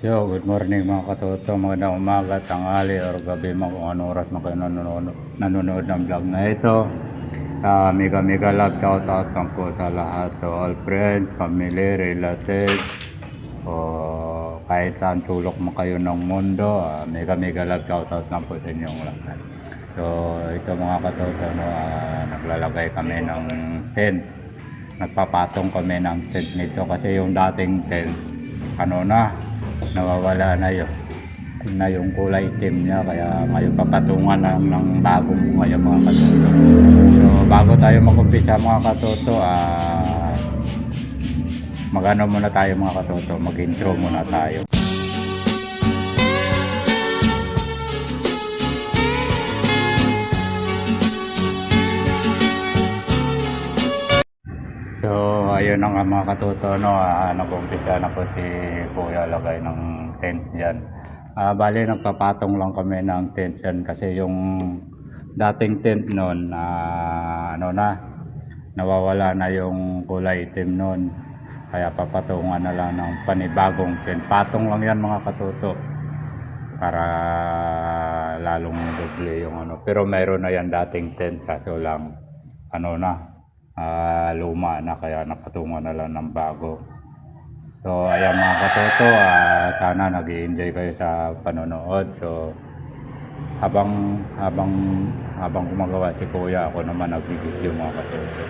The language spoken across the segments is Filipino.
Yo, good morning mga katoto, magandang umaga, tanghali, or gabi mga kung anong oras mga nanonood, ng vlog na ito. Ah, mega mega love, shout out po sa lahat, to all friends, family, relatives, o kahit saan sulok mo kayo ng mundo, ah, mega mega love, shout out lang po sa inyong lahat. So, ito mga katoto, no, ah, naglalagay kami ng tent. Nagpapatong kami ng tent nito kasi yung dating tent, ano na, nawawala na yun. Na yung kulay itim niya kaya ngayon papatungan na ng bagong bunga yung mga katoto. So bago tayo mag-umpisa mga katoto ah magano muna tayo mga katoto? Mag intro muna tayo na nga mga katuto, no, ah, nag-umpisa na po si Kuya lagay ng tent dyan. Ah, bali, nagpapatong lang kami ng tent dyan kasi yung dating tent noon, ah, ano na, nawawala na yung kulay itim noon. Kaya papatungan na lang ng panibagong tent. Patong lang yan mga katuto para lalong doble yung ano. Pero mayroon na yan dating tent kaso lang ano na ah, luma na kaya nakatungan na lang ng bago. So ayan mga katoto, ah, sana nag enjoy kayo sa panonood. So habang habang habang gumagawa si Kuya, ako naman nagbibideo mga katoto.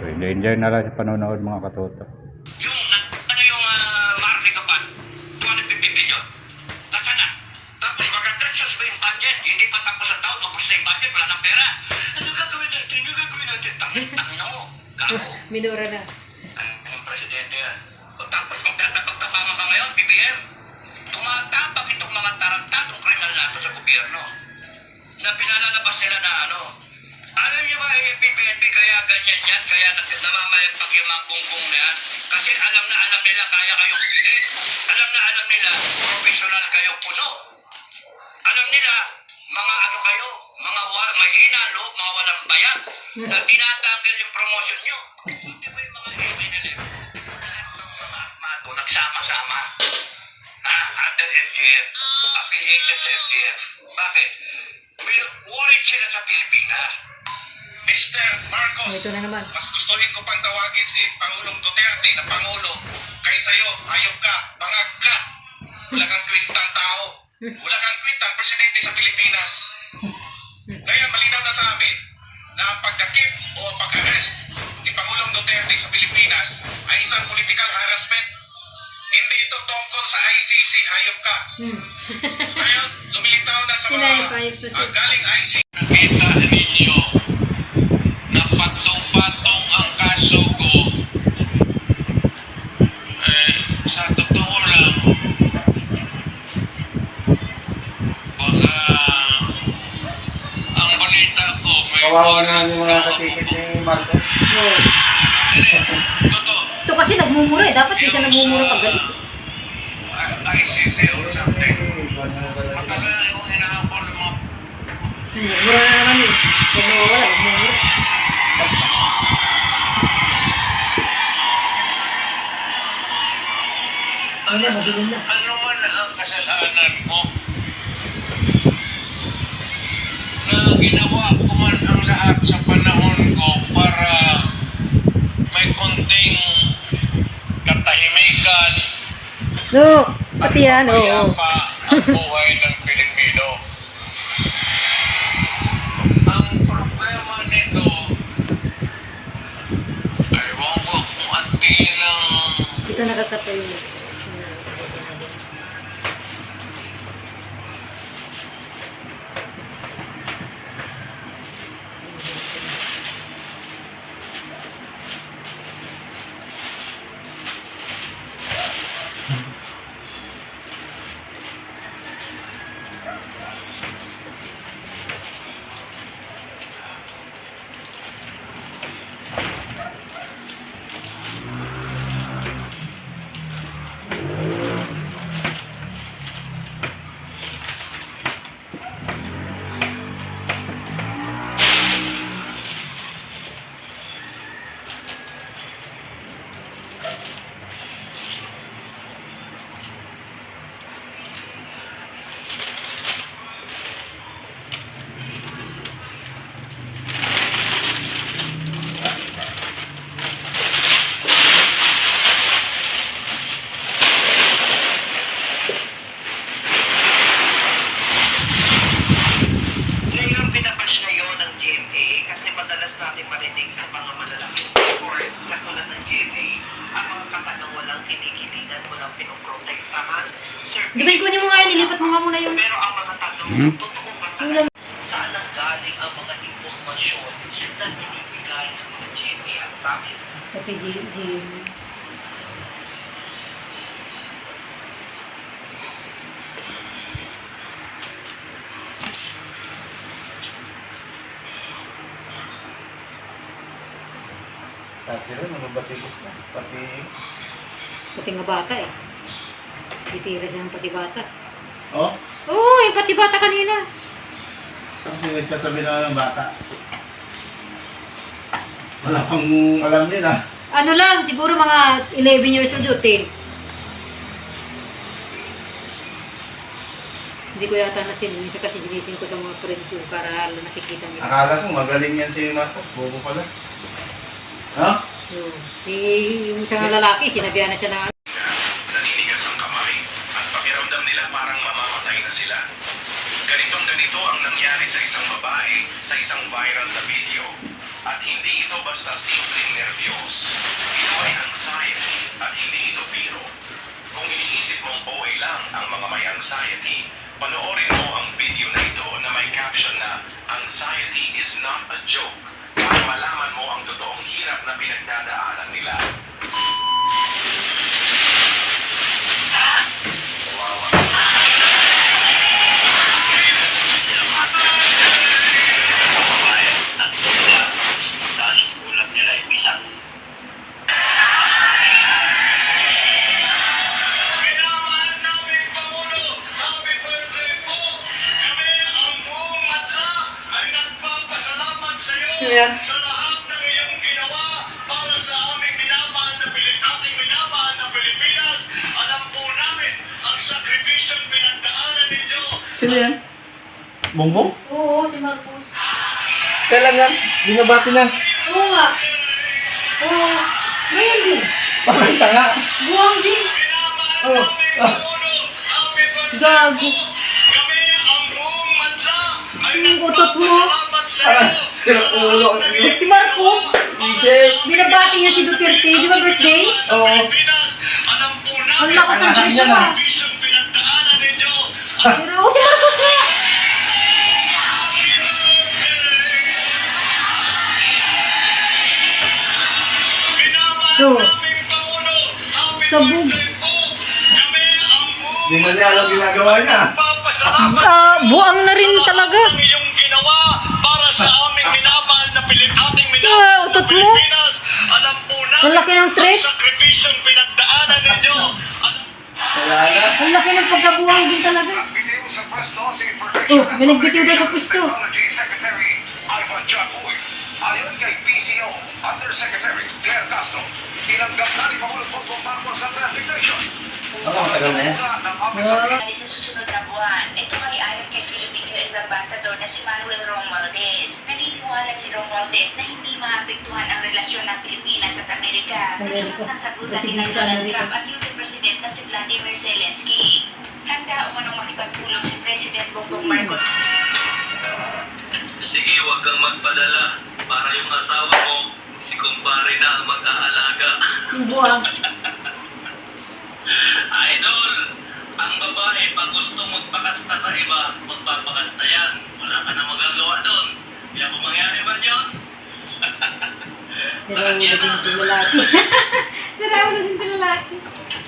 So enjoy, na lang sa panonood mga katoto. Yung, yung uh, Marley Kapan? 250 billion. Nasaan na? Tapos magka-treasures ba yung budget? Hindi pa tapos ang taon, tapos na yung budget, wala ng pera. Natin? Tangin. Gago. Minura na. Ay, yung presidente yan. O tapos magtatapag-tapangan ka ngayon, BBM. Tumatapak itong mga tarantadong kriminal nato sa gobyerno. Na pinalalabas nila na ano. Alam niyo ba, eh, PPNP, kaya ganyan yan, kaya namamayagpag yung mga gunggong na yan. Kasi alam na alam nila kaya kayong pilit. Alam na alam nila, professional kayo puno. Alam nila, mga ano kayo, mga wa- mahina loob, mga walang bayat, na tinatanggal yung promotion nyo. Hindi ba yung mga MNLF? Lahat ng mga armado nagsama-sama. Ha? Under FGF. Affiliated sa FGF. Bakit? Will- Worried sila sa Pilipinas. Mr. Marcos, ito na naman. mas gustuhin ko pang tawagin si Pangulong Duterte na Pangulo kaysa iyo, hayop ka, bangag ka. Wala kang kwintang tao. Kawawa na yung mga katikit ni Marcos. Totoo. Ito kasi nagmumura eh. Dapat di siya nagmumura pag galit. Ah, ICC or something. Matagal na yung hinahabol mga Mura na naman eh. Kung mawawala, nagmumura. Ano na, madilim na. Ano man ang kasalanan mo? Na ginawa ko man ang lahat sa panahon ko para may konting katahimikan No, pati yan, oo. ang buhay ng Pilipino. Ang problema nito ay wag ko kung anti ng Ito nakakatayo Hmm? Saan ang galing ang mga impormasyon na binibigay ng mga GMA at bakit Pati Jim. Jim. Kahit sila, mga batikos na. Pati, Pati nga bata eh. Titira siya ng pati bata. oh, Oo, yung pati bata kanina. kasi nagsasabi na ng bata. Wala pang alam nila. Ano lang, siguro mga 11 years old o 10. Hindi ko yata nasin. Minsan kasi sinisin ko sa mga friend ko para nakikita nila. Akala ko magaling yan si Marcos. Bobo pala. Ha? So, si yung isang lalaki, sinabihan na siya ng basta simpleng nervyos. Ito ay anxiety at hindi ito biro. Kung iniisip mong OA lang ang mga may anxiety, panoorin mo ang video na ito na may caption na Anxiety is not a joke para malaman mo ang totoong hirap na pinagdadaanan nila. Sino yan? Bongbong? Oo, si Marcos. Yan? Binabati na. Oo nga. Oo. Ngayon din. Parang tanga. Buwang din. Oh. Happy birthday Gago. ang utot mo. Parang sira ulo. Si Marcos. Isip. Binabati niya si Duterte. Di ba birthday? Oo. Ang lakas ng Anak Diyos Pero, oh, si Marcos nga. Minamahal So, sabog. Hindi na niya alam ginagawa niya. Papasalamat Ah, buwang na rin talaga. ang iyong ginawa para sa aming minamahal na Pilip, ating Ah, minamahal na utot mo. Pilipinas. Alam po namin Ang laki ng threat. ang sakripisyong pinagdaanan ninyo. Na. Ang laki ng pagkabuwang din talaga. Bitiw sa pwesto si Oh, may nagbitiw daw sa pwesto. Secretary Ivan Jacoy. Ayon kay PCO Undersecretary Claire Castro, tinanggap na ni Pangulong Bongbong Marcos ang resignation. Matagal na yan. Bali sa susunod na buwan. Ito ay ayon kay Philippine US Ambassador na si Manuel Romualdez. Naniniwala si Romualdez na hindi maapektuhan ang relasyon ng Pilipinas at Amerika. Kasunod ng sagutan ni Donald. Trump at yung President na si Vladimir Zelensky. Handa umanong makipagpulong si President Bongbong Marcos Sige, huwag kang magpadala para yung asawa mo, si kumpare na ang mag-aalaga. Yung buwang. Idol, ang babae pag gusto magpakasta sa iba, magpapakasta yan. Wala ka na magagawa doon. Kaya kung mangyari man yun, Si Raul din si lalaki. si Raul din lalaki.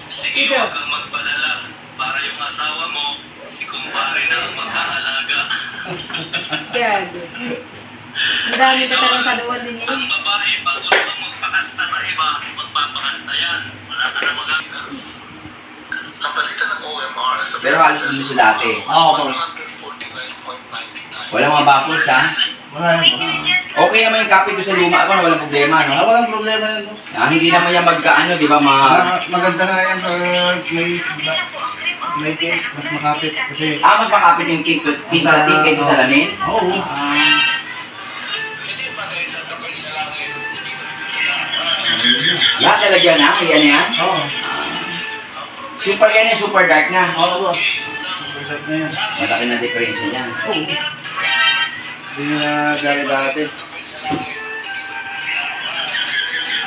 sige, huwag kang magpadala para yung asawa mo, si kumpare na ang mag-aalaga. Gago. Ang dami ka talagang kaluwan din niya. Ang babae pag gusto magpakasta sa iba, magpapakasta yan. Wala ka na magagawa. Kapalitan ng OMR sa Pero halos hindi sa dati. Oo, po. 149.99. Walang mga baffles ha. Wala yan. Okay naman yung copy ko sa luma ko, walang problema, Ah, no? walang problema yan. boss. Ah, hindi naman yan magkaano, di ba, mga... Ah, maganda nga yan pag may, may cake, mas makapit. Kasi, Ah, mas makapit yung cake, cake sa cake kaysa sa lamin? Oo. Ah, Hindi ba tayo tatapay sa langit? yan, lalagyan na, yan yan. Oo. Super yan yung super dark na. Oo, boss. Super dark na yan. Malaki na diferensya niyan. Oo. Hindi na gaya dati.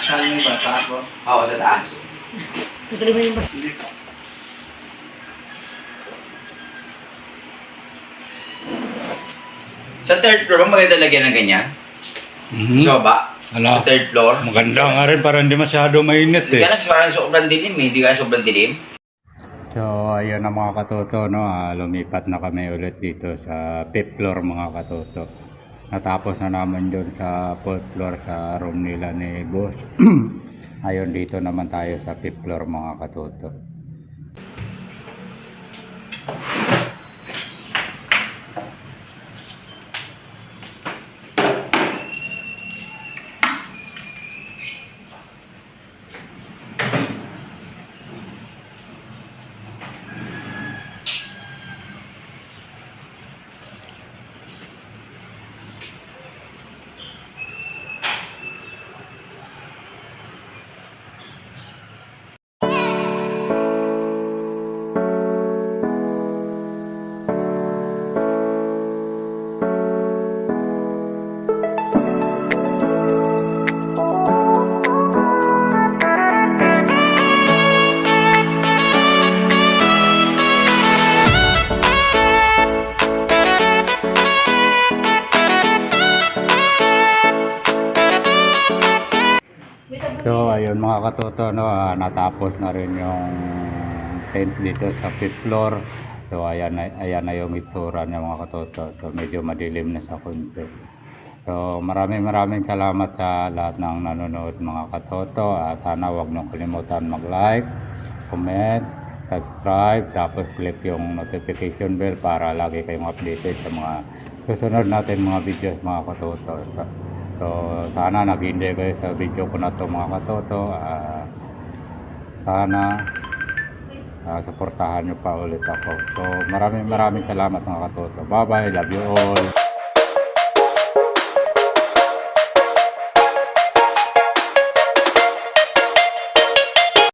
Saan yung ba? Taas, boss? Oo, sa taas. Nagaling mo yung bas. Hindi pa. Sa third floor, maganda lagyan ng ganyan? Mhm. Soba? Ala. Sa third floor? Maganda nga rin, parang hindi masyado mainit Hindi eh. ka parang sobrang dilim eh. Hindi ka sobrang dilim. So, ayun na mga katoto, no? ah, lumipat na kami ulit dito sa fifth floor mga katoto. Natapos na naman doon sa fourth floor sa room nila ni boss. ayun, dito naman tayo sa fifth floor mga katoto. So, ayun mga katoto, no, ah, natapos na rin yung tent dito sa fifth floor. So, ayan na, ayan na yung itsura niya mga katoto. So, medyo madilim na sa konti. So, maraming maraming salamat sa lahat ng nanonood mga katoto. At sana wag niyong kalimutan mag-like, comment, subscribe, tapos click yung notification bell para lagi kayong updated sa mga susunod natin mga videos mga katoto. So, so sana nag-enjoy kayo sa video ko na to mga katoto. Ah, sana ah, suportahan nyo pa ulit ako. So maraming maraming salamat mga katoto. Bye bye, love you all.